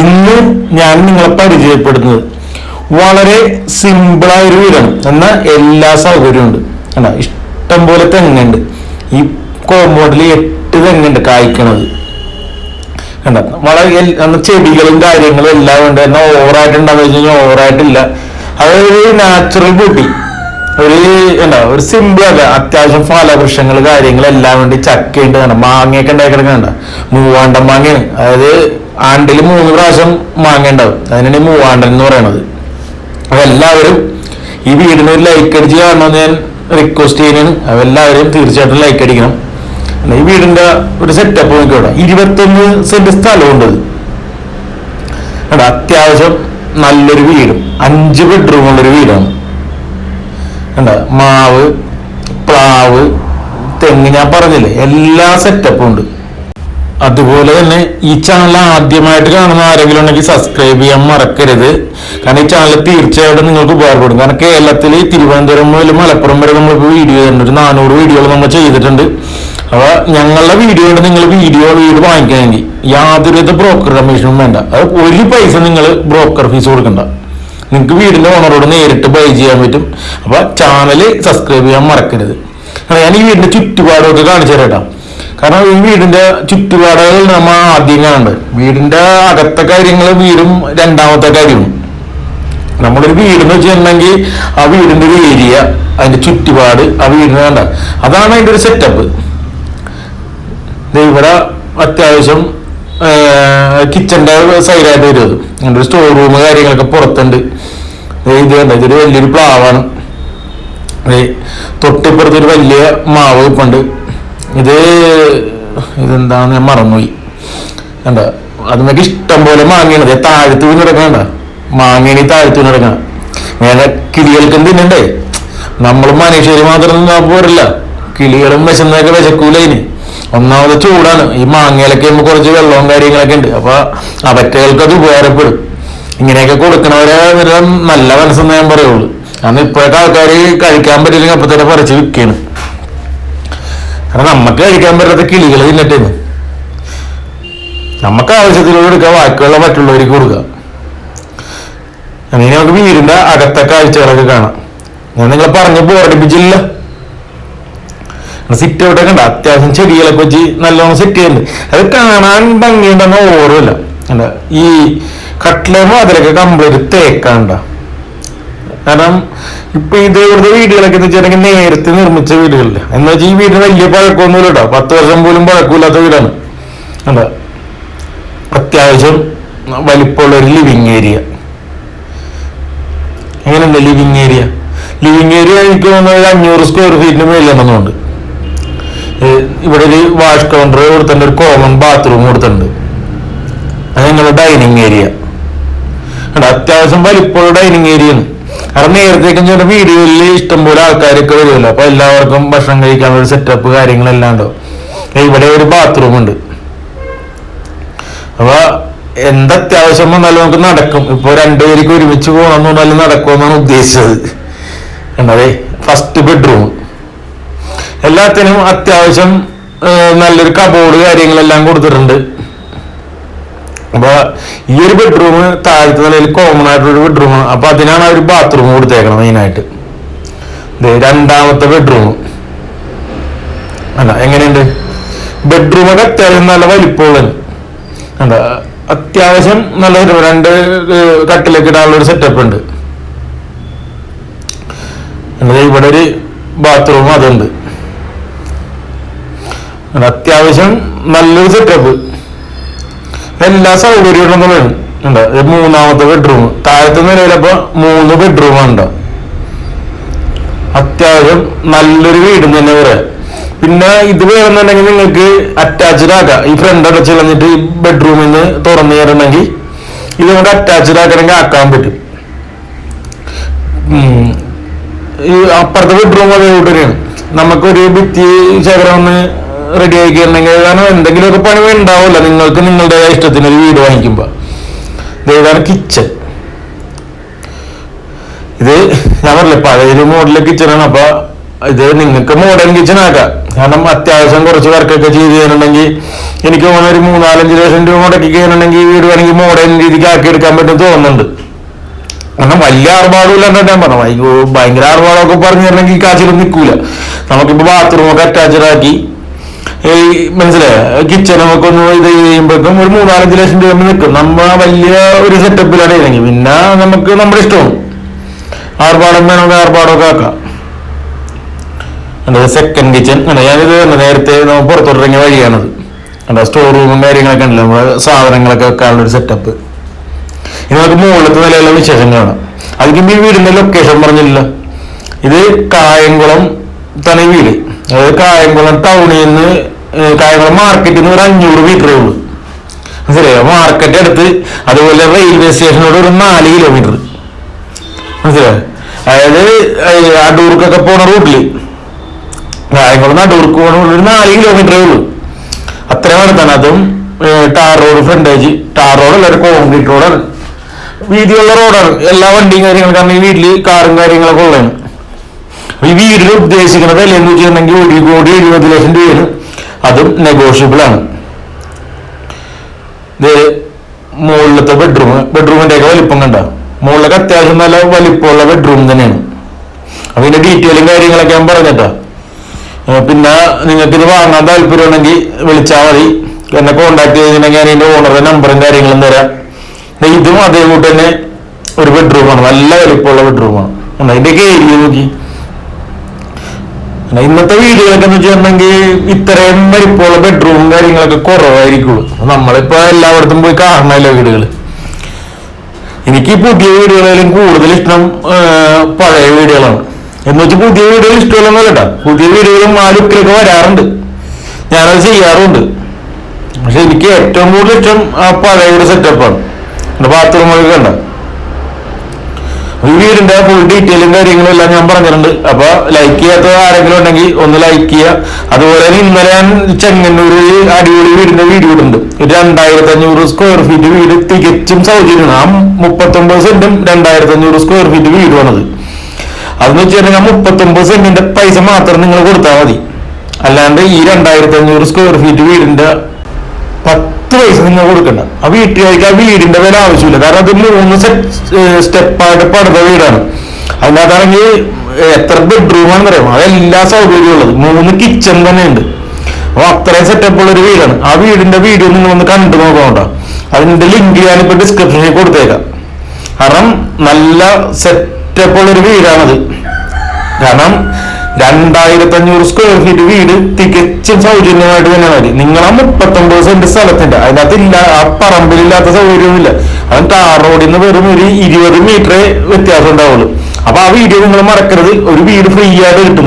ഇന്ന് ഞാൻ നിങ്ങളെ പരിചയപ്പെടുന്നത്. വളരെ സിമ്പിളായ ഒരു വീടാണ്. എന്നാൽ എല്ലാ സൗകര്യവും ഉണ്ട്. കണ്ട? ഇഷ്ടം പോലെ തെങ്ങുണ്ട്. ഈ കോമ്പൗണ്ടിൽ എട്ട് തെങ്ങുണ്ട് കായ്ക്കണത്. കണ്ട? വളരെ ചെടികളും കാര്യങ്ങളും എല്ലാം ഉണ്ട്. എന്നാൽ ഓവറായിട്ടുണ്ടാന്ന് വെച്ച് കഴിഞ്ഞാൽ ഓവറായിട്ടില്ല അതൊരു നാച്ചുറൽ ബ്യൂട്ടി ഒരു എന്താ ഒരു സിമ്പിൾ അല്ല. അത്യാവശ്യം ഫലവൃക്ഷങ്ങൾ കാര്യങ്ങൾ എല്ലാം വേണ്ടി ചക്കയുണ്ട്. കണ്ട? മാങ്ങയൊക്കെ ഉണ്ടായി കിടക്കണ്ട മൂവാണ്ടൻ മാങ്ങയാണ്. അതായത് ആണ്ടിൽ മൂന്ന് പ്രാവശ്യം മാങ്ങ ഉണ്ടാവും. അതിനാണ് മൂവാണ്ടൻ എന്ന് പറയണത്. അപ്പൊ എല്ലാവരും ഈ വീടിന് ഒരു ലൈക്ക് അടിച്ച് കാണണമെന്ന് ഞാൻ റിക്വസ്റ്റ് ചെയ്യുന്നതാണ്. അപ്പൊ എല്ലാവരും തീർച്ചയായിട്ടും ലൈക്ക് അടിക്കണം. ഈ വീടിന്റെ ഒരു സെറ്റപ്പ് നോക്കിയോടെ ഇരുപത്തൊന്ന് സെന്റ് സ്ഥലമുണ്ട് അത്യാവശ്യം നല്ലൊരു വീടും. അഞ്ച് ബെഡ്റൂം ഉള്ളൊരു വീടാണ്. കണ്ട മാവ് പ്ലാവ് തെങ്ങ് ഞാൻ പറഞ്ഞില്ലേ? എല്ലാ സെറ്റപ്പും ഉണ്ട്. അതുപോലെ തന്നെ ഈ ചാനൽ ആദ്യമായിട്ട് കാണുന്ന ആരെങ്കിലും ഉണ്ടെങ്കിൽ സബ്സ്ക്രൈബ് ചെയ്യാൻ മറക്കരുത്. കാരണം ഈ ചാനൽ തീർച്ചയായിട്ടും നിങ്ങൾക്ക് ഉപകാരപ്പെടും. കാരണം കേരളത്തിൽ തിരുവനന്തപുരം മുതൽ മലപ്പുറം വരെ നമ്മളിപ്പോൾ വീഡിയോ ചെയ്യുന്നുണ്ട് ഒരു നാനൂറ് വീഡിയോകൾ നമ്മൾ ചെയ്തിട്ടുണ്ട്. അപ്പൊ ഞങ്ങളുടെ വീഡിയോ കൊണ്ട് നിങ്ങൾ വീഡിയോ വീട് വാങ്ങിക്കണമെങ്കിൽ യാതൊരുവിധ ബ്രോക്കർ കമ്മീഷനും വേണ്ട. അത് ഒരു പൈസ നിങ്ങൾ ബ്രോക്കർ ഫീസ് കൊടുക്കണ്ട. നിങ്ങൾക്ക് വീടിന്റെ ഓണറോട് നേരിട്ട് ബൈ ചെയ്യാൻ പറ്റും. അപ്പോൾ ചാനൽ സബ്സ്ക്രൈബ് ചെയ്യാൻ മറക്കരുത്. ഞാൻ ഈ വീടിന്റെ ചുറ്റുപാടൊക്കെ കാണിച്ചു തരാം കാരണം ഈ വീടിന്റെ ചുറ്റുപാടുകൾ നമ്മൾ ആദ്യം കാണുന്നത്. വീടിന്റെ അകത്തെ കാര്യങ്ങൾ വീടും രണ്ടാമത്തെ കാര്യവും. നമ്മളൊരു എന്ന് വെച്ചിട്ടുണ്ടെങ്കിൽ ആ വീടിന്റെ ഒരു ഏരിയ അതിന്റെ ചുറ്റുപാട് ആ വീടിന് വേണ്ട അതാണ് അതിന്റെ ഒരു സെറ്റപ്പ് ഇവിടെ അത്യാവശ്യം കിച്ചന്റെ സൈഡായിട്ട് വരും അത് അതിന്റെ ഒരു സ്റ്റോർ റൂം കാര്യങ്ങളൊക്കെ പുറത്തുണ്ട്. ഇത് എന്താ ഇതൊരു വലിയൊരു പ്ലാവാണ്. തൊട്ടിപ്പുറത്ത് ഒരു വലിയ മാവ് ഇപ്പുണ്ട് ഇത് ഇതെന്താന്ന് ഞാൻ മറന്നുപോയി. കണ്ട? അതിനൊക്കെ ഇഷ്ടം പോലെ മാങ്ങയാണ്. താഴത്ത് വീണ് കിടക്കണ്ട മാങ്ങണി താഴത്ത് വീണ് കിടക്കണം. വേറെ കിളികൾക്കും തിന്നണ്ടേ? നമ്മൾ മനുഷ്യര് മാത്രം പോരില്ല. കിളികളും വിശന്നൊക്കെ വിശക്കൂല ഇനി. ഒന്നാമത് ചൂടാണ്. ഈ മാങ്ങയിലൊക്കെ നമുക്ക് കുറച്ച് വെള്ളവും കാര്യങ്ങളൊക്കെ ഉണ്ട്. അപ്പൊ അവറ്റകൾക്ക് അത് ഉപകാരപ്പെടും. ഇങ്ങനെയൊക്കെ കൊടുക്കണവരെ നല്ല മനസ്സെന്ന് ഞാൻ പറയുള്ളൂ. കാരണം ഇപ്പോഴത്തെ ആൾക്കാർ കഴിക്കാൻ പറ്റില്ലെങ്കിൽ അപ്പൊ തന്നെ പറിച്ച് വിൽക്കാണ്. കാരണം നമുക്ക് കഴിക്കാൻ പറ്റാത്ത കിളികൾ തിന്നിട്ടേന്ന് നമുക്ക് ആവശ്യത്തിലൂടെ എടുക്കുക ബാക്കിയുള്ള മറ്റുള്ളവർക്ക് കൊടുക്കുക അങ്ങനെ നമുക്ക് വീടിന്റെ അകത്തെ കാഴ്ചകളൊക്കെ കാണാം. ഞാൻ നിങ്ങളെ പറഞ്ഞ് ബോറടിപ്പിച്ചില്ല സിറ്റ് ഔട്ട് ഒക്കെ ഉണ്ട് അത്യാവശ്യം ചെടികളൊക്കെ വെച്ച് നല്ലോണം സെറ്റ് ചെയ്യുന്നുണ്ട് അത് കാണാൻ ഭംഗിയുണ്ടെന്ന് ഓർമ്മയില്ല. എന്താ ഈ കട്ടിലെ അതിലൊക്കെ കംപ്ലീറ്റ് തേക്കാണ്ട. കാരണം ഇപ്പൊ ഇത് ഇവിടുത്തെ വീടുകളൊക്കെ എന്ന് വെച്ചിട്ടുണ്ടെങ്കിൽ നേരത്തെ നിർമ്മിച്ച വീടുകളില്ല. എന്ന് വെച്ചാൽ ഈ വീടിന് വലിയ പഴക്കമൊന്നുമില്ല കേട്ടോ. പത്ത് വർഷം പോലും പഴക്കമില്ലാത്ത വീടാണ്. എന്താ അത്യാവശ്യം വലിപ്പമുള്ള ഒരു ലിവിങ് ഏരിയ എങ്ങനെയുണ്ട് ലിവിങ് ഏരിയ ലിവിങ് ഏരിയ എനിക്ക് തോന്നുന്നത് അഞ്ഞൂറ് സ്ക്വയർ ഫീറ്റിന് മേലുണ്ടെന്നുണ്ട് ഇവിടെ ഒരു വാഷ് കൗണ്ടർ കൊടുത്തിട്ടുണ്ട് ഒരു കോമൺ ബാത്റൂം കൊടുത്തിട്ടുണ്ട് അത് ഞങ്ങളുടെ ഡൈനിങ് ഏരിയ ഉണ്ട് അത്യാവശ്യം വലിപ്പമുള്ള ഡൈനിങ് ഏരിയ ആണ്. കാരണം നേരത്തേക്കും ചില വീടുകളിൽ ഇഷ്ടംപോലെ ആൾക്കാരൊക്കെ വരുമല്ലോ. അപ്പൊ എല്ലാവർക്കും ഭക്ഷണം കഴിക്കാനുള്ള സെറ്റപ്പ് കാര്യങ്ങളെല്ലാം ഉണ്ടാവും. ഇവിടെ ഒരു ബാത്റൂം ഉണ്ട്. അപ്പൊ എന്തത്യാവശ്യം വന്നാലും നമുക്ക് നടക്കും. ഇപ്പൊ രണ്ടുപേർക്ക് ഒരുമിച്ച് പോകണമെന്ന് പറഞ്ഞാലും നടക്കുമെന്നാണ് ഉദ്ദേശിച്ചത്. എന്നതേ ഫസ്റ്റ് ബെഡ്റൂം എല്ലാത്തിനും അത്യാവശ്യം നല്ലൊരു കബോർഡ് കാര്യങ്ങളെല്ലാം കൊടുത്തിട്ടുണ്ട്. അപ്പൊ ഈ ഒരു ബെഡ്റൂം താഴത്തെ നിലയിൽ കോമൺ ആയിട്ടുള്ള ബെഡ്റൂമാണ് അപ്പൊ അതിനാണ് അവർ ബാത്റൂം കൊടുത്തേക്കണം മെയിനായിട്ട് രണ്ടാമത്തെ ബെഡ്റൂം അല്ല എങ്ങനെയുണ്ട്? ബെഡ്റൂമൊക്കെ അത്യാവശ്യം നല്ല വലിപ്പമുള്ളത് എന്താ അത്യാവശ്യം നല്ല രണ്ട് കട്ടിലേക്ക് ഇടാനുള്ള ഒരു സെറ്റപ്പ് ഉണ്ട്. ഇവിടെ ഒരു ബാത്റൂം അതുണ്ട്. അത്യാവശ്യം നല്ലൊരു സെറ്റപ്പ് എല്ലാ സൗകര്യങ്ങളും വേണം. ഉണ്ട്? മൂന്നാമത്തെ ബെഡ്റൂം താഴത്തെ നിലയിലപ്പോ മൂന്ന് ബെഡ്റൂം ഉണ്ട്? അത്യാവശ്യം നല്ലൊരു വീട് തന്നെ പറയാം പിന്നെ ഇത് വേണമെന്നുണ്ടെങ്കിൽ നിങ്ങൾക്ക് അറ്റാച്ച്ഡ് ആക്കാം. ഈ ഫ്രണ്ട് അടച്ച് കളഞ്ഞിട്ട് ഈ ബെഡ്റൂമിൽ നിന്ന് തുറന്നു കയറണമെങ്കിൽ ഇത് നമുക്ക് അറ്റാച്ച്ഡ് ആക്കണമെങ്കിൽ ആക്കാൻ പറ്റും. ഈ അപ്പുറത്തെ ബെഡ്റൂം അതേ കൂട്ടരെയാണ് നമുക്കൊരു ഭിത്തി ശേഖരം ഒന്ന് റെഡി ആക്കി തരണമെങ്കിൽ എന്തെങ്കിലും ഒരു പണി ഉണ്ടാവില്ല നിങ്ങൾക്ക് നിങ്ങളുടെ ഇഷ്ടത്തിന് ഒരു വീട് വാങ്ങിക്കുമ്പോൾ ഇതാണ് കിച്ചൺ ഇത് ഞാൻ പറഞ്ഞില്ല പഴയൊരു മോഡലിലെ കിച്ചണാണ് അപ്പൊ ഇത് നിങ്ങൾക്ക് മോഡേൺ കിച്ചൺ ആക്കാം. കാരണം അത്യാവശ്യം കുറച്ച് വർക്കൊക്കെ ചെയ്ത് ചെയ്യാനുണ്ടെങ്കിൽ എനിക്ക് തോന്നുന്ന ഒരു മൂന്നാലഞ്ച് ലക്ഷം രൂപ മുടക്കി കഴിഞ്ഞിട്ടുണ്ടെങ്കിൽ വീട് വേണമെങ്കിൽ മോഡേൺ രീതിക്ക് ആക്കി എടുക്കാൻ പറ്റും തോന്നുന്നുണ്ട്. കാരണം വലിയ ആർഭാടമില്ല ഞാൻ പറഞ്ഞു. ഭയങ്കര ആർഭാടമൊക്കെ തരണമെങ്കിൽ കാശിലൊന്നും നിൽക്കൂല. നമുക്കിപ്പോ ബാത്റൂമൊക്കെ അറ്റാച്ച്ഡ് ആക്കി ഈ മനസ്സിലായോ? കിച്ചൺ നമുക്ക് ഒന്ന് ഇത് ചെയ്യുമ്പോഴേക്കും ഒരു മൂന്നാലഞ്ച് ലക്ഷം രൂപ നിൽക്കും. നമ്മ വലിയ ഒരു സെറ്റപ്പിലാണ് ഇല്ലെങ്കിൽ പിന്നെ നമുക്ക് നമ്മുടെ ഇഷ്ടവും. ആർഭാടം വേണമെങ്കിൽ ആർഭാടമൊക്കെ ആക്കാം. അതായത് സെക്കൻഡ് കിച്ചൺ അല്ല ഞാനിത് നേരത്തെ നമ്മൾ പുറത്തോട്ടിറങ്ങിയ വഴിയാണത്. അല്ല സ്റ്റോർ റൂമും കാര്യങ്ങളൊക്കെ ഉണ്ടല്ലോ നമ്മുടെ സാധനങ്ങളൊക്കെ വെക്കാനുള്ള ഒരു സെറ്റപ്പ് ഇനി നമുക്ക് മുകളിലത്തെ നിലയിലുള്ള കാണാം. അതിന് ഈ വീടിന്റെ ലൊക്കേഷൻ പറഞ്ഞില്ല ഇത് കായംകുളം തന്നെ വീട്. അതായത് കായംകുളം ടൗണിൽ നിന്ന് ഏർ മാർക്കറ്റ് നിന്ന് ഒരു അഞ്ഞൂറ് മീറ്ററേ ഉള്ളൂ. മനസ്സിലായോ? മാർക്കറ്റ് അടുത്ത് അതുപോലെ റെയിൽവേ സ്റ്റേഷനോട് ഒരു നാല് കിലോമീറ്റർ മനസ്സിലായോ? അതായത് അടൂർക്കൊക്കെ പോണ റൂട്ടിൽ കായംകുളം അടൂർക്ക് പോണ ഒരു നാല് കിലോമീറ്ററേ ഉള്ളൂ. അത്ര അടുത്താണ് അതും ടാർ റോഡ് ഫ്രണ്ടേജ് ടാർ റോഡല്ല ഒരു കോൺക്രീറ്റ് റോഡാണ് വീതിയുള്ള റോഡാണ് എല്ലാ വണ്ടിയും കാര്യങ്ങളും കാരണം ഈ വീട്ടിൽ കാറും കാര്യങ്ങളൊക്കെ ഉള്ളതാണ്. ഈ വീടിന് ഉദ്ദേശിക്കുന്ന വില എന്ന് വെച്ചിട്ടുണ്ടെങ്കിൽ ഒരു കോടി എഴുപത് ലക്ഷം രൂപയാണ്. അതും നെഗോഷ്യബിൾ ആണ്. ഇത് മുകളിലത്തെ ബെഡ്റൂം ബെഡ്റൂമിന്റെ ഒക്കെ വലിപ്പം കണ്ട? മുകളിലൊക്കെ അത്യാവശ്യം നല്ല വലിപ്പമുള്ള ബെഡ്റൂം തന്നെയാണ്. അപ്പൊ ഇതിന്റെ ഡീറ്റെയിലും കാര്യങ്ങളൊക്കെ ഞാൻ പറഞ്ഞിട്ടാ പിന്നെ നിങ്ങൾക്ക് ഇത് വാങ്ങാൻ താല്പര്യമുണ്ടെങ്കിൽ വിളിച്ചാൽ മതി. എന്നെ കോണ്ടാക്ട് ചെയ്തിട്ടുണ്ടെങ്കിൽ ഞാൻ ഓണറുടെ നമ്പറും കാര്യങ്ങളും തരാം. ഇതും അതേ കൂട്ട് തന്നെ ഒരു ബെഡ്റൂമാണ് നല്ല വലിപ്പമുള്ള ബെഡ്റൂമാണ് അതിന്റെയൊക്കെ ഏരിയ നോക്കി. അല്ല, ഇന്നത്തെ വീടുകളൊക്കെ എന്ന് വെച്ചിട്ടുണ്ടെങ്കിൽ ഇത്രയും വലിപ്പമുള്ള ബെഡ്റൂമും കാര്യങ്ങളൊക്കെ കുറവായിരിക്കുള്ളൂ. നമ്മളിപ്പോ എല്ലായിടത്തും പോയി കാണണമല്ലോ വീടുകൾ എനിക്ക് പുതിയ വീടുകളിലും കൂടുതൽ ഇഷ്ടം പഴയ വീടുകളാണ്. എന്ന് വെച്ചാൽ പുതിയ വീടുകൾ ഇഷ്ടമല്ലെന്നല്ല കേട്ടോ. പുതിയ വീടുകളും ആ ലുക്കിലൊക്കെ വരാറുണ്ട്. ഞാനത് ചെയ്യാറുണ്ട്. പക്ഷെ എനിക്ക് ഏറ്റവും കൂടുതൽ ഇഷ്ടം ആ പഴയ വീട് സെറ്റപ്പാണ് ബാത്റൂമൊക്കെ കണ്ട? ഈ വീടിന്റെ ഫുൾ ഡീറ്റെയിലും കാര്യങ്ങളും എല്ലാം ഞാൻ പറഞ്ഞിട്ടുണ്ട്. അപ്പൊ ലൈക്ക് ചെയ്യാത്ത ആരെങ്കിലും ഉണ്ടെങ്കിൽ ഒന്ന് ലൈക്ക് ചെയ്യുക. അതുപോലെ തന്നെ ഇന്നലെ ഞാൻ ചെങ്ങന്നൂരിൽ അടിപൊളി വീടിന്റെ വീഡിയോ ഒരു രണ്ടായിരത്തി അഞ്ഞൂറ് സ്ക്വയർ ഫീറ്റ് വീട് തികച്ചും സൗജന്യമാണ്. ആ മുപ്പത്തൊമ്പത് സെന്റും രണ്ടായിരത്തി അഞ്ഞൂറ് സ്ക്വയർ ഫീറ്റ് വീടുമാണത് അതെന്ന് വെച്ചിട്ടുണ്ടെങ്കിൽ ആ മുപ്പത്തൊമ്പത് സെന്റിന്റെ പൈസ മാത്രം നിങ്ങൾ കൊടുത്താൽ മതി. അല്ലാണ്ട് ഈ രണ്ടായിരത്തി അഞ്ഞൂറ് സ്ക്വയർ ഫീറ്റ് വീടിന്റെ പത്ത് പൈസ നിങ്ങൾ കൊടുക്കണ്ട. ആ വീട്ടുകാർക്ക് ആ വീടിന്റെ വില ആവശ്യമില്ല. കാരണം അത് മൂന്ന് സ്റ്റെപ്പായിട്ട് പണിത വീടാണ്. അതിനകത്താണെങ്കിൽ എത്ര ബെഡ്റൂം ആണെന്ന് അറിയാം അതെല്ലാ സൗകര്യവും ഉള്ളത്. മൂന്ന് കിച്ചൺ തന്നെ ഉണ്ട് അപ്പൊ അത്രയും സെറ്റപ്പ് ഉള്ള ഒരു വീടാണ്. ആ വീടിന്റെ വീഡിയോ നിങ്ങൾ ഒന്ന് കണ്ടു നോക്കണ്ട അതിന്റെ ലിങ്ക് ഞാനിപ്പോ ഡിസ്ക്രിപ്ഷനിൽ കൊടുത്തേക്കാം. കാരണം നല്ല സെറ്റപ്പ് ഉള്ള ഒരു വീടാണത്. കാരണം രണ്ടായിരത്തി അഞ്ഞൂറ് സ്ക്വയർ ഫീറ്റ് വീട് തികച്ചും സൗജന്യമായിട്ട് തന്നെ മതി. നിങ്ങൾ ആ മുപ്പത്തൊമ്പത് സെന്റ് സ്ഥലത്തിന്റെ അതിനകത്ത് ഇല്ല ആ പറമ്പിലില്ലാത്ത സൗകര്യമൊന്നുമില്ല. അത് ടാർ റോഡിൽ നിന്ന് വെറും ഒരു ഇരുപത് മീറ്ററേ വ്യത്യാസം ഉണ്ടാവുള്ളൂ. അപ്പൊ ആ വീഡിയോ നിങ്ങൾ മറക്കരുത്. ഒരു വീട് ഫ്രീ ആയിട്ട് കിട്ടുന്നു